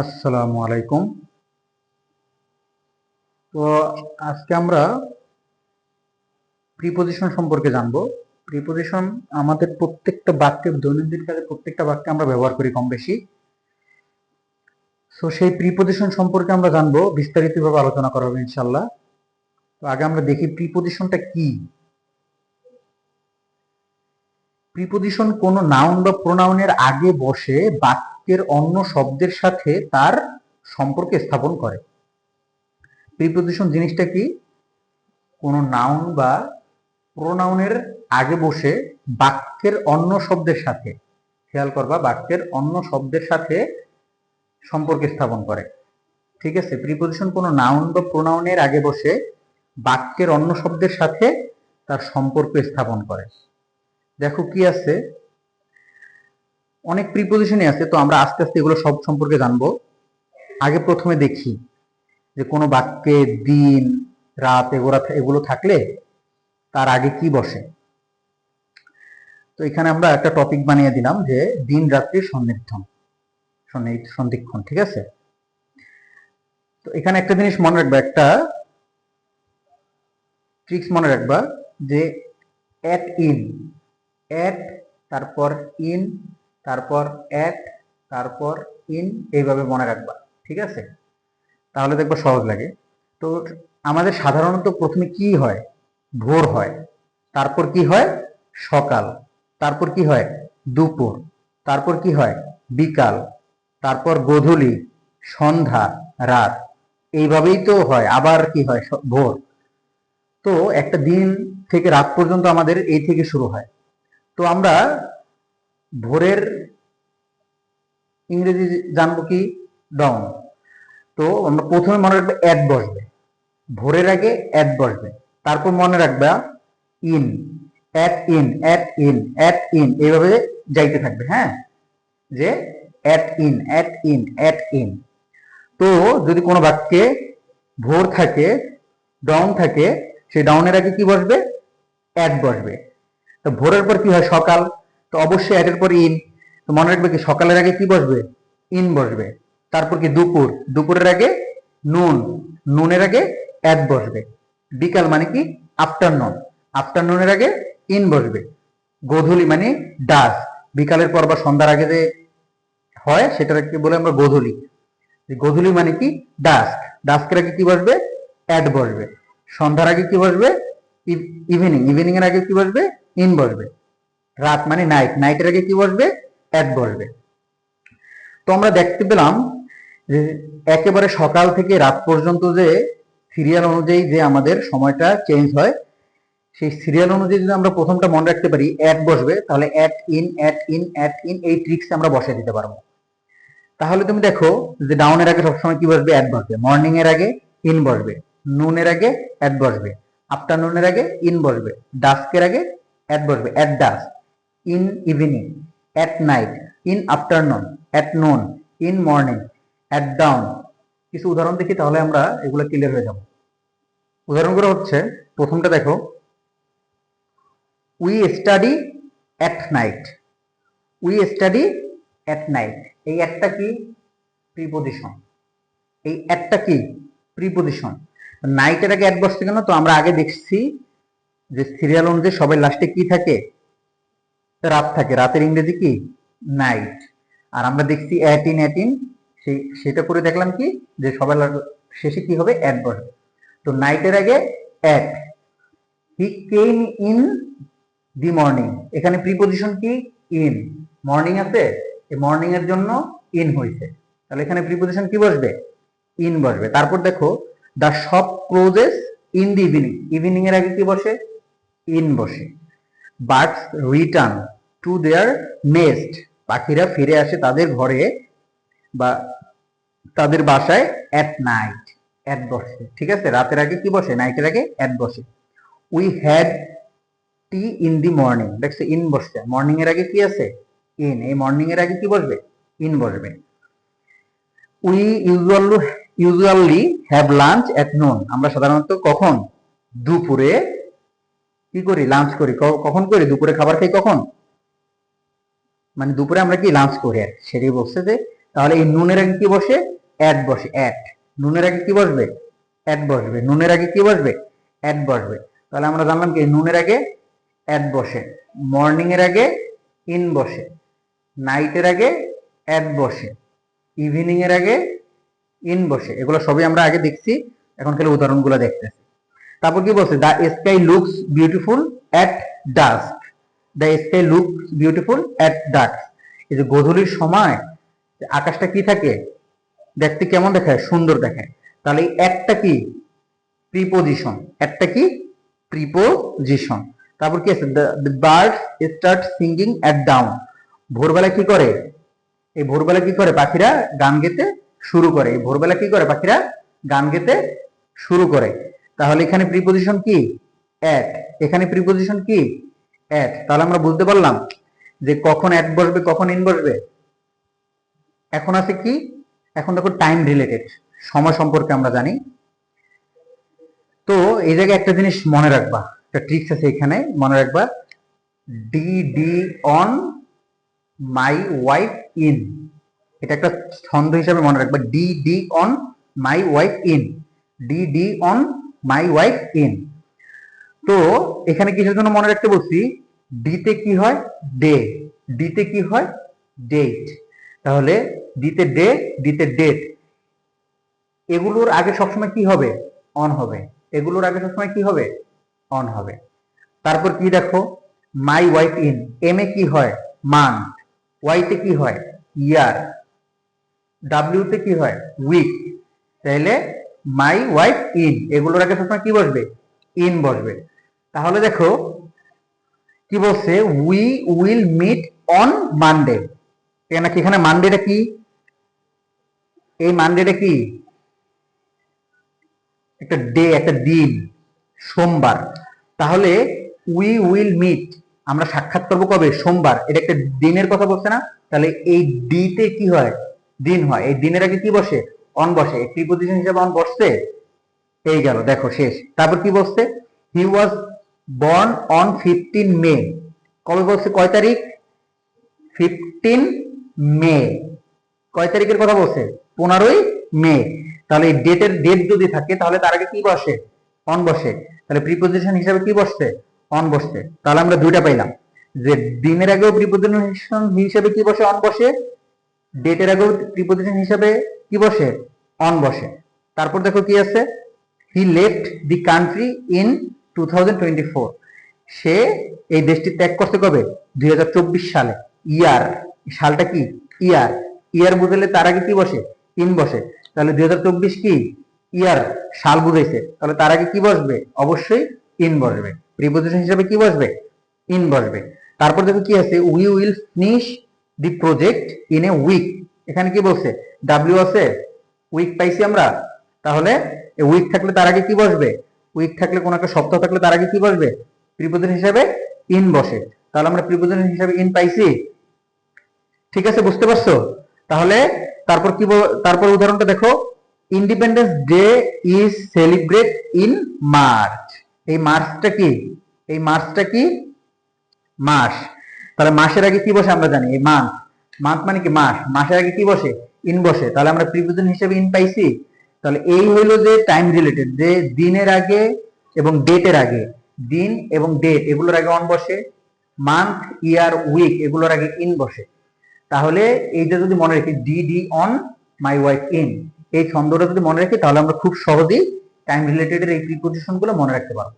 আসসালামু আলাইকুম। তো আজকে আমরা প্রিপোজিশন সম্পর্কে জানব। প্রিপোজিশন আমাদের প্রত্যেকটা বাক্যে, দৈনন্দিন কাজে প্রত্যেকটা বাক্যে আমরা ব্যবহার করি কম বেশি। তো সেই প্রিপোজিশন সম্পর্কে আমরা জানব, বিস্তারিতভাবে আলোচনা করা হবে ইনশাল্লাহ তো আগে আমরা দেখি প্রিপোজিশনটা কি। প্রিপোজিশন কোন নাউন বা প্রোনাউনের আগে বসে বাক্যের অন্য শব্দের সাথে তার সম্পর্ক স্থাপন করে। প্রিপোজিশন জিনিসটা কি? কোন নাউন বা প্রোনাউনের আগে বসে বাক্যের অন্য শব্দের সাথে, খেয়াল করবা, বাক্যের অন্য শব্দের সাথে সম্পর্ক স্থাপন করে। ঠিক আছে? প্রিপোজিশন কোন নাউন বা প্রোনাউনের আগে বসে বাক্যের অন্য শব্দের সাথে তার সম্পর্ক স্থাপন করে। দেখো কি আছে? অনেক প্রিপোজিশনই আছে, তো আমরা আস্তে আস্তে এগুলো সব সম্পর্কে জানব। আগে প্রথমে দেখি যে কোনো বাক্যে দিন, রাত এগুলো এগুলো থাকলে তার আগে কি বসে। তো এখানে আমরা একটা টপিক বানিয়ে দিলাম যে দিন রাত্রি সন্নিধ্যন সন্নি- সন্ধিক্ষণ, ঠিক আছে? তো এখানে একটা জিনিস মনে রাখবা, একটা ট্রিক্স মনে রাখবা যে অ্যাট ইন অ্যাট তারপর ইন তারপর অ্যাট তারপর ইন এইভাবে মনে রাখবা, ঠিক আছে? তাহলে দেখবা সহজ লাগে। তো আমাদের সাধারণত প্রথমে কি হয়? ভোর হয়। তারপর কি হয়? সকাল। তারপর কি হয়? দুপুর। তারপর কি হয়? বিকাল। তারপর গোধূলি, সন্ধ্যা, রাত। এইভাবেই তো হয়। আবার কি হয়? ভোর। তো একটা দিন থেকে রাত পর্যন্ত আমাদের এই থেকে শুরু হয়। তো আমরা ভোরের ইংরেজি জানব কি? ডাউন তো আমরা প্রথমে মনে রাখবে অ্যাড বসবে। ভোরের আগে অ্যাড বসবে। তারপর মনে রাখবে in at in at in at in এইভাবে যাইতে থাকবে হ্যাঁ? যে at in at in at in তো যদি কোনো বাক্যে ভোর থাকে ডাউন থাকে, সেই ডাউনের আগে কি বসবে? অ্যাড বসবে। তো ভোরের পর কি হয়? সকাল। তো অবশ্যই অ্যাডের পর ইন। তো মনে রাখবে কি সকালের আগে কি বসবে? ইন বসবে। তারপর কি দুপুর? দুপুরের আগে নুন। নুনের আগে অ্যাড বসবে। বিকাল মানে কি? আফটারনুন। আফটারনুনের আগে ইন বসবে। গোধূলি মানে ডাস। বিকালের পর বা সন্ধ্যার আগে যে হয় সেটাকে বলে আমরা গোধূলি। গোধূলি মানে কি? ডাস্ক। ডাস্কের আগে কি বসবে? অ্যাড বসবে। সন্ধ্যার আগে কি বসবে? Evening evening. এর আগে কি বসবে? ইন বসবে। রাত মানে নাইট নাইটের আগে কি বসবে? অ্যাড বসবে। তো আমরা দেখতে পেলাম যে একেবারে সকাল থেকে রাত পর্যন্ত যে সিরিয়াল অনুযায়ী যে আমাদের সময়টা চেঞ্জ হয়, সেই সিরিয়াল অনুযায়ী যদি আমরা প্রথমটা মনে রাখতে পারি অ্যাড বসবে, তাহলে at in at in at in এই ট্রিক্স আমরা বসে দিতে পারব। তাহলে তুমি দেখো যে ডাউনের আগে সবসময় কি বসবে? অ্যাড বসবে। মর্নিং এর আগে ইন বসবে। নুনের আগে অ্যাড বসবে। আফটারনুনের আগে ইন বসবে। ডাস্কের আগে অ্যাড বসবে। At dusk in evening at night in afternoon at noon in morning at dawn কিছু উদাহরণ দেখি, তাহলে আমরা এগুলো ক্লিয়ার হয়ে যাব। উদাহরণগুলো হচ্ছে, প্রথমটা দেখো। We study at night we study at night এই একটা কি? প্রিপোজিশন এই একটা কি? প্রিপোজিশন নাইটের আগে অ্যাড বসছে কেন তো আমরা আগে দেখছি যে সিরিয়াল অনুযায়ী সবাই লাস্টে কি থাকে? রাত থাকে। রাতের ইংরেজি কি? নাইট। আর আমরা দেখছি অ্যাট ইন অ্যাট ইন সেই, সেটা করে দেখলাম কি? যে সবাই লা- শেষে কি হবে? অ্যাড বসবে। তো নাইটের আগে at he came in the morning এখানে প্রিপোজিশন কি? ইন মর্নিং আছে। এই মর্নিং এর জন্য ইন হয়েছে। তাহলে এখানে প্রিপোজিশন কি বসবে? ইন বসবে। তারপর দেখো the shop closes in the evening evening এর আগে কি বসে? ইন বসে। Birds return to their nest পাখিরা ফিরে আসে তাদের ঘরে বা তাদের বাসায় অ্যাট নাইট অ্যাট বসে। ঠিক আছে? রাতের আগে কি বসে? নাইটের আগে অ্যাট বসে। We had tea in the morning দেখছে ইন বসছে। মর্নিং এর আগে কি আছে? ইন এই মর্নিং এর আগে কি বসবে? ইন বসবে। We usually usually have lunch at noon আমরা সাধারণত কখন? দুপুরে। কি করি? লাঞ্চ করি। কখন করি? দুপুরে খাবার খাই কখন? মানে দুপুরে আমরা কি লাঞ্চ করি আর কি। সেটাই বলছে যে, তাহলে এই নুনের আগে কি বসে? অ্যাট বসে অ্যাট নুনের আগে কি বসবে? অ্যাট বসবে। নুনের আগে কি বসবে? অ্যাট বসবে। তাহলে আমরা জানলাম কি, নুনের আগে অ্যাট বসে। মর্নিং এর আগে ইন বসে। নাইটের আগে অ্যাট বসে। ইভিনিং এর আগে ইন বসে। এগুলো সবই আমরা আগে দেখছি। এখন খালি উদাহরণগুলো দেখতেছি। তারপর কি বলছে? The sky looks beautiful at dusk the sky looks beautiful at dusk এই যে গোধূলির সময়, আকাশটা কি থাকে? দেখতে কেমন দেখায়? সুন্দর দেখায়। তাহলে একটা কি? প্রিপোজিশন একটা কি? প্রিপোজিশন তারপর কি আছে? The bird start singing at dawn ভোরবেলা কি করে? এই ভোরবেলা কি করে? পাখিরা গান গেতে শুরু করে। এই ভোরবেলা কি করে? পাখিরা গান গেতে শুরু করে। তাহলে এখানে প্রিপোজিশন কি? অ্যাট এখানে প্রিপোজিশন কি? অ্যাট তাহলে আমরা বুঝতে পারলাম যে কখন অ্যাট বসবে, কখন ইন বসবে? এখন আছে কি? এখন দেখো টাইম রিলেটেড সময় সম্পর্কে আমরা জানি। তো এই জায়গায় একটা জিনিস মনে রাখবা, একটা ট্রিক্স আছে এখানে, মনে রাখবা। D D on my wife in এটা একটা ছন্দ হিসাবে মনে রাখবা। D D on my wife in D D on my wife in তো এখানে কিসের জন্য মনে রাখতে বলছি? ডিতে কি হয়? ডে ডিতে কি হয়? ডেট তাহলে ডিতে ডে ডিতে ডেট এগুলোর আগে সবসময় কি হবে? অন হবে। এগুলোর আগে সবসময় কি হবে? অন হবে। তারপর কি দেখো? মাই ওয়াইফ ইন এম এ কি হয়? মান্থ ওয়াইতে কি হয়? ইয়ার ডাব্লিউতে কি হয়? উইক তাহলে মাই ওয়াইফ ইন এগুলোর আগে সবসময় কি বসবে? ইন বসবে। তাহলে দেখো কি বলছে? We will meet on Monday নাকি এখানে মানডেটা কি? এই মানডেটা কি? একটা ডে একটা দিন, সোমবার। তাহলে উই উইল মিট আমরা সাক্ষাৎ করব কবে? সোমবার। এটা একটা দিনের কথা বলছে না? তাহলে এই ডিতে কি হয়? দিন হয়। এই দিনের আগে কি বসে? অন বসে। প্রিপোজিশন হিসেবে অন বসছে? এই গেল। দেখো, শেষ। তারপর কি বসছে? He was born on fifteen May কবে বলছে? কয় তারিখ? ফিফটিন মে কয় তারিখের কথা বলছে? পনেরোই মে তাহলে ডেটের ডেট যদি থাকে, তাহলে তার আগে কি বসে? অন বসে। তাহলে প্রিপোজিশন হিসাবে কি বসছে? অন বসছে। তাহলে আমরা দুইটা পাইলাম। যে দিনের আগেও প্রিপোজিশন হিসাবে কি বসে? অন বসে। ডেটের আগেও প্রিপোজিশন হিসাবে কি বসে? অন বসে। তারপর দেখো কি আছে? He left the country in two সে এই দেশটি ত্যাগ করতে কবে? দুই হাজার চব্বিশ সালে। ইয়ার। সালটা কি? ইয়ার। ইয়ার বুঝলে তার আগে কি বসে? ইন বসে। তাহলে দুই হাজার চব্বিশ কি? ইয়ার। সাল বুঝাইছে। তাহলে তার আগে কি বসবে? অবশ্যই ইন বসবে। প্রিপোজিশন হিসাবে কি বসবে? ইন বসবে। তারপর দেখো কি আছে? We will finish the project in a week এখানে কি বলছে? ডাব্লিউ আছে। উইক পাইছি আমরা। তাহলে উইক থাকলে তার আগে কি বসবে? উইক থাকলে কোন একটা সপ্তাহ থাকলে তার আগে কি বসবে? প্রিপোজিশন হিসাবে ইন বসে। তাহলে আমরা প্রিপোজিশন হিসাবে ইন পাইছি। ঠিক আছে, বুঝতে পারছ? তাহলে তারপর কি তারপর উদাহরণটা দেখো। Independence Day is celebrate in March এই মার্চটা কি? এই মার্চটা কি? মাস তাহলে মাসের আগে কি বসে আমরা জানি? এই মান্থ মান্থ মানে কি? মাস মাসের আগে কি বসে? ইন বসে। তাহলে আমরা প্রিপোজিশন হিসেবে ইন পাইছি। তাহলে এই হইল যে টাইম রিলেটেড যে দিনের আগে এবং ডেটের আগে। দিন এবং ডেট এগুলোর আগে অন বসে মান্থ ইয়ার উইক এগুলোর আগে ইন বসে। তাহলে এইটা যদি মনে রাখি D D on my wife in এই ছন্দটা যদি মনে রাখি, তাহলে আমরা খুব সহজেই টাইম রিলেটেড এই প্রিপোজিশনগুলো মনে রাখতে পারব।